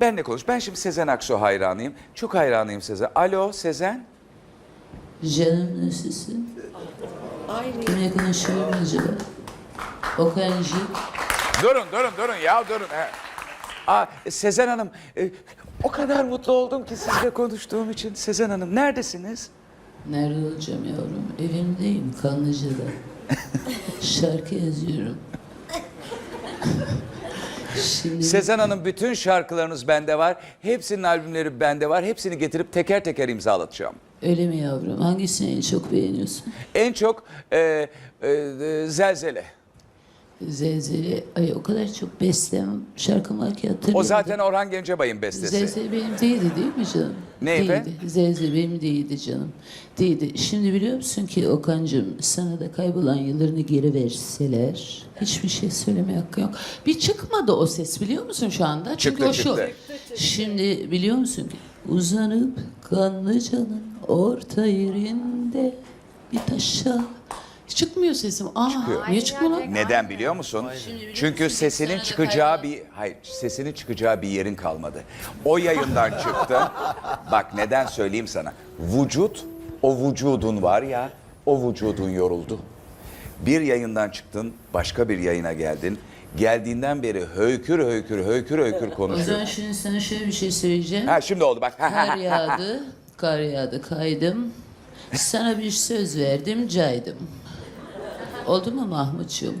Benle konuş. Ben şimdi Sezen Aksu hayranıyım. Çok hayranıyım Sezen. Alo Sezen. Canım nasılsın? Kimle konuşuyorum acaba? Okancı. Durun durun durun ya durun. He. Aa, Sezen Hanım e, o kadar mutlu oldum ki sizle konuştuğum için. Sezen Hanım neredesiniz? Nerede olacağım yavrum? Evimdeyim Kanlıca'da. Şarkı yazıyorum. Şimdi Sezen Hanım bütün şarkılarınız bende var. Hepsinin albümleri bende var. Hepsini getirip teker teker imzalatacağım. öyle mi yavrum? Hangisini en çok beğeniyorsun? En çok e, e, e, Zelzele. Zelzele. Ay o kadar çok bestem şarkım var ki hatırlıyorum. O zaten Orhan Gencebay'ın bestesi. Zelzele benim değildi değil mi canım? Ne değildi. efendim? Zelzele benim değildi canım. Değildi. Şimdi biliyor musun ki Okan'cığım sana da kaybolan yıllarını geri verseler hiçbir şey söyleme hakkı yok. Bir çıkmadı o ses biliyor musun şu anda? Çünkü Çıktı, o şu. çıktı. Şimdi biliyor musun ki uzanıp Kanlıca'nın orta yerinde bir taşa Çıkmıyor sesim. Aa, Çıkıyor. Niye çıkmıyor lan? Neden biliyor musun? Çünkü sesinin çıkacağı bir hayır, sesinin çıkacağı bir yerin kalmadı. O yayından çıktı. Bak neden söyleyeyim sana. Vücut, o vücudun var ya, o vücudun yoruldu. Bir yayından çıktın, başka bir yayına geldin. Geldiğinden beri höykür höykür höykür höykür O zaman konuşuyor. şimdi sana şöyle bir şey söyleyeceğim. Ha şimdi oldu bak. Kar yağdı, kar yağdı, kaydım. Sana bir söz verdim, caydım. Oldu mu Mahmutcuğum?